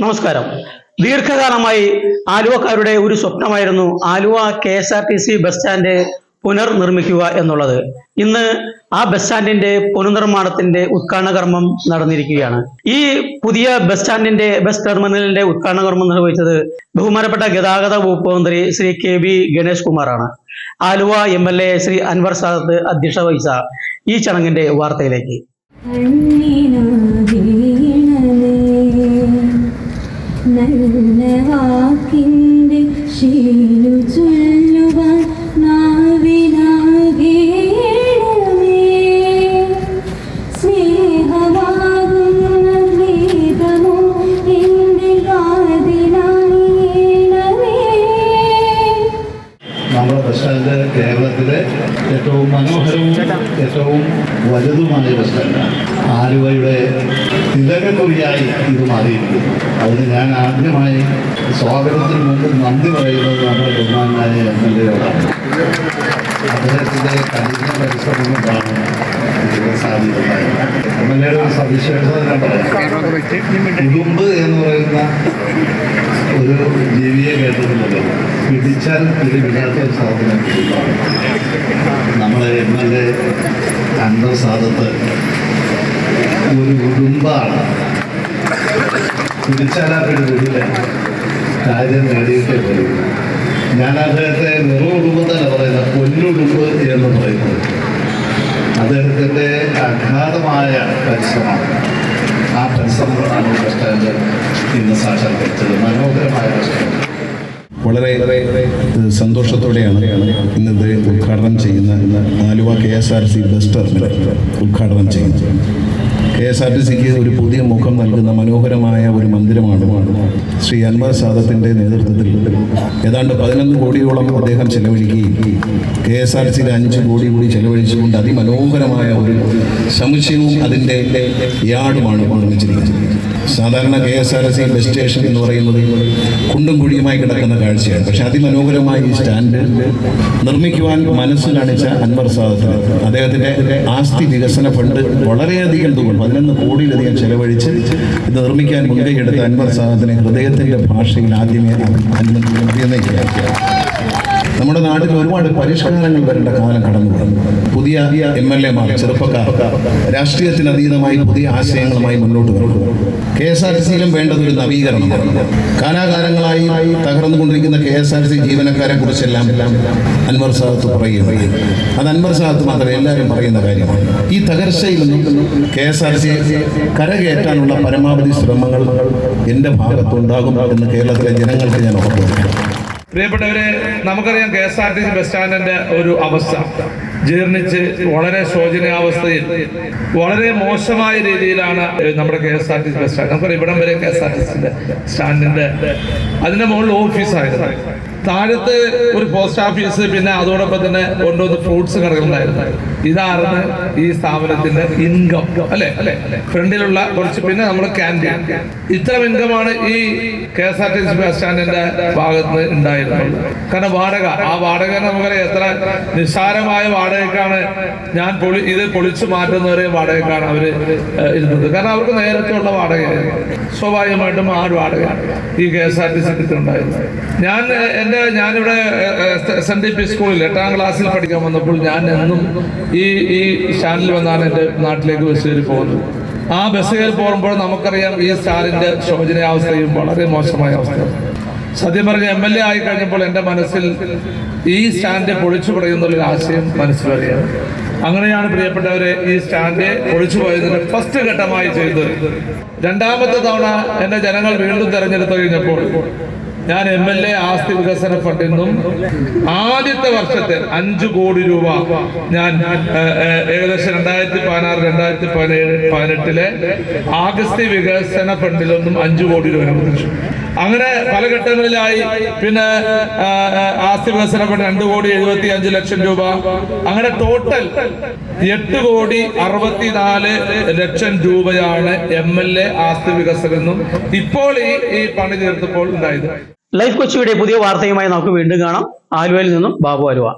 നമസ്കാരം. ദീർഘകാലമായി ആലുവക്കാരുടെ ഒരു സ്വപ്നമായിരുന്നു Aluva K S R T C bus stand പുനർനിർമ്മിക്കുക എന്നുള്ളത്. ഇന്ന് ആ ബസ് സ്റ്റാൻഡിന്റെ പുനർനിർമ്മാണത്തിന്റെ ഉദ്ഘാടന കർമ്മം നടന്നിരിക്കുകയാണ്. ഈ പുതിയ ബസ് സ്റ്റാൻഡിന്റെ ബസ് ടെർമിനലിന്റെ ഉദ്ഘാടന കർമ്മം നിർവഹിച്ചത് ബഹുമാനപ്പെട്ട ഗതാഗത വകുപ്പ് മന്ത്രി ശ്രീ കെ വി ഗണേഷ് കുമാറാണ്. Aluva M L A Shri Anwar Sadath അധ്യക്ഷ വഹിച്ച ഈ ചടങ്ങിന്റെ വാർത്തയിലേക്ക്. 夢を കേരളത്തിലെ ഏറ്റവും മനോഹരവും ഏറ്റവും വലുതുമായ ഒരു സ്ഥലമാണ്. ആലുവയുടെ തിലകക്കുറിയായി ഇത് മാറിയിരിക്കുന്നു. അതിന് ഞാൻ ആദ്യമായി സ്വാഗതത്തിന് മുമ്പ് നന്ദി പറയുന്നത് നമ്മുടെ ബഹുമാനായ എം എൽ എയോടാണ്. അദ്ദേഹത്തിന്റെ കഠിന പരിശ്രമം കൊണ്ടാണ് പറയാം ഉടുമ്പ് എന്ന് പറയുന്ന ഒരു ജീവിയെ കേട്ടിട്ടുണ്ടല്ലോ. പിടിച്ചാൽ പിടിവിടാത്ത ഒരു സാധനം നമ്മളെ എം എൽ എ അണ്ടർ സാധത്ത് ഒരു ഉടുമ്പാണ് പിടിച്ചാലാ പിടി വിടില്ല കാര്യം നേടിയിട്ടേ പോലും ഞാൻ അദ്ദേഹത്തെ വെറും ഉടുമ്പെന്നല്ല പറയുന്നത് പൊന്നുടുമ്പ് എന്ന് പറയുന്നത്. അദ്ദേഹത്തിന്റെ അഗാധമായ പരിശ്രമം. ആ പരിശ്രമങ്ങളാണ് സ്റ്റാൻഡ് ഇന്ന് സാക്ഷാത്കരിച്ചത് മനോഹരമായ പ്രശ്നം വളരെ സന്തോഷത്തോടെയാണ് ഇന്നത് ഉദ്ഘാടനം ചെയ്യുന്ന Aluva K S R C bus terminal ഉദ്ഘാടനം ചെയ്യുന്നത്. കെ എസ് ആർ ടി സിക്ക് ഒരു പുതിയ മുഖം നൽകുന്ന മനോഹരമായ ഒരു മന്ദിരമാണ് ശ്രീ അൻവർ സാദത്തിന്റെ നേതൃത്വത്തിൽ. ഏതാണ്ട് പതിനൊന്ന് കോടിയോളം അദ്ദേഹം ചെലവഴിക്കുകയും കെ എസ് ആർ സിയിൽ അഞ്ച് കോടി കൂടി ചെലവഴിച്ചുകൊണ്ട് അതിമനോഹരമായ ഒരു സമുച്ചയവും അതിന്റെ യാർഡുമാണ് നിർമ്മിച്ചിരിക്കുന്നത്. സാധാരണ K S R C bus station എന്ന് പറയുന്നത് കുണ്ടും കുഴിയുമായി കിടക്കുന്ന കാഴ്ചയാണ്. പക്ഷെ അതിമനോഹരമായ ഈ സ്റ്റാൻഡ് നിർമ്മിക്കുവാൻ മനസ്സ് കാണിച്ച അൻവർ സാദത്തിന് അദ്ദേഹത്തിന്റെ ആസ്തി വികസന ഫണ്ട് വളരെയധികം തുക പതിനൊന്ന് കോടിയിലധികം ചെലവഴിച്ച് ഇത് നിർമ്മിക്കാൻ മുൻകൈയെടുത്ത അൻവർ സാദത്തിനെ ഹൃദയത്തിന്റെ ഭാഷയിൽ ആദ്യമേ അഭിനന്ദിക്കുക നമ്മുടെ നാട്ടിൽ ഒരുപാട് പരിഷ്കാരങ്ങൾ വരേണ്ട കാലം കടന്നു വന്നു പുതിയ എം എൽ എമാർ ചെറുപ്പക്കാർ രാഷ്ട്രീയത്തിന് അതീതമായി പുതിയ ആശയങ്ങളുമായി മുന്നോട്ട് വരുന്നു. കെ എസ് ആർ ടി സിയിലും വേണ്ടത് ഒരു നവീകരണമാണ് കാലാകാലങ്ങളായി തകർന്നുകൊണ്ടിരിക്കുന്ന കെ എസ് ആർ സി ജീവനക്കാരെ കുറിച്ചെല്ലാം അൻവർ സാദത്ത് പറയുകയുണ്ടായി അത് അൻവർ സാദത്ത് മാത്രമേ എല്ലാവരും പറയുന്ന കാര്യമാണ്. ഈ തകർച്ചയിൽ നിന്നും കെ എസ് ആർ സി കരകയറ്റാനുള്ള പരമാവധി ശ്രമങ്ങൾ എന്റെ ഭാഗത്തുണ്ടാകും എന്ന് കേരളത്തിലെ ജനങ്ങൾക്ക് ഞാൻ ഉറപ്പുവരുത്തുന്നു. പ്രിയപ്പെട്ടവരെ നമുക്കറിയാം K S R T C bus സ്റ്റാൻഡിന്റെ ഒരു അവസ്ഥ. ജീർണിച്ച് വളരെ ശോചനീയാവസ്ഥയിൽ വളരെ മോശമായ രീതിയിലാണ് നമ്മുടെ K S R T C bus stand. നമുക്കറിയാം ഇവിടം വരെ കെ എസ് ആർ ടി സിന്റെ സ്റ്റാൻഡിന്റെ അതിന്റെ മുകളിൽ ഓഫീസായിരുന്നു. താഴത്ത് ഒരു പോസ്റ്റ് ഓഫീസ് പിന്നെ അതോടൊപ്പം തന്നെ കൊണ്ടുവന്ന് ഫ്രൂട്ട്സ് കടകളുണ്ടായിരുന്നു ഇതാണ് ഈ സ്ഥാപനത്തിന്റെ ഇൻകം അല്ലെ? അല്ലെ ഫ്രണ്ടിലുള്ള കുറച്ച് പിന്നെ നമ്മൾ ക്യാന്റീൻ ഇത്തരം ഇൻകമാണ് ഈ K S R T C bus സ്റ്റാൻഡിന്റെ ഭാഗത്ത് ഉണ്ടായിരുന്നത്. കാരണം വാടക. ആ വാടക നമുക്കറിയാം എത്ര നിസ്സാരമായ വാടകയ്ക്കാണ് ഞാൻ പൊളി ഇത് പൊളിച്ചു മാറ്റുന്നവരെ വാടകയ്ക്കാണ് അവർ ഇരുന്നത്. കാരണം അവർക്ക് നേരത്തെ ഉള്ള വാടകയായിരുന്നു. സ്വാഭാവികമായിട്ടും ആ ഒരു വാടക ഈ K S R T C ഉണ്ടായിരുന്നത് ഞാൻ എന്റെ ഞാനിവിടെ ഡി പി സ്കൂളിൽ എട്ടാം ക്ലാസ്സിൽ പഠിക്കാൻ വന്നപ്പോൾ ഞാൻ എന്നും ഈ ഈ സ്റ്റാൻഡിൽ വന്നാണ് എന്റെ നാട്ടിലേക്ക് ബസ് കയറി പോകുന്നത്. ആ ബസ് കയറി പോകുമ്പോൾ നമുക്കറിയാം ഈ സ്റ്റാലിന്റെ ശോചനീയാവസ്ഥയും വളരെ മോശമായ അവസ്ഥയാണ്. സത്യം പറഞ്ഞ എം എൽ എ ആയി കഴിഞ്ഞപ്പോൾ എന്റെ മനസ്സിൽ ഈ സ്റ്റാൻഡ് പൊളിച്ചു പറയുന്നുള്ളൊരു ആശയം മനസ്സിൽ വരികയാണ്. അങ്ങനെയാണ് പ്രിയപ്പെട്ടവരെ ഈ സ്റ്റാൻഡ് പൊളിച്ചു പോയതിന് ഫസ്റ്റ് ഘട്ടമായി ചെയ്തത്. രണ്ടാമത്തെ തവണ എന്നെ ജനങ്ങൾ വീണ്ടും തെരഞ്ഞെടുത്തു കഴിഞ്ഞപ്പോൾ ഞാൻ എം എൽ എ ആസ്തി വികസന ഫണ്ടിൽ നിന്നും ആദ്യത്തെ വർഷത്തെ അഞ്ചു കോടി രൂപ ഞാൻ ഏകദേശം രണ്ടായിരത്തി പതിനാറ് രണ്ടായിരത്തി പതിനേഴ് പതിനെട്ടിലെ ആഗസ്തി വികസന ഫണ്ടിൽ നിന്നും അഞ്ചു കോടി രൂപ അനുവദിച്ചു അങ്ങനെ പല ഘട്ടങ്ങളിലായി. പിന്നെ ആസ്തി വികസന ഫണ്ട് രണ്ട് കോടി എഴുപത്തി അഞ്ച് ലക്ഷം രൂപ. അങ്ങനെ ടോട്ടൽ എട്ട് കോടി അറുപത്തിനാല് ലക്ഷം രൂപയാണ് എം എൽ എ ആസ്തി വികസനം ഇപ്പോൾ ഈ ഈ പണി തീർത്തപ്പോൾ ഉണ്ടായത്. ലൈഫ് കൊച്ചിയുടെ പുതിയ വാർത്തയുമായി നമുക്ക് വീണ്ടും കാണാം. ആലുവയിൽ നിന്നും ബാബു ആലുവ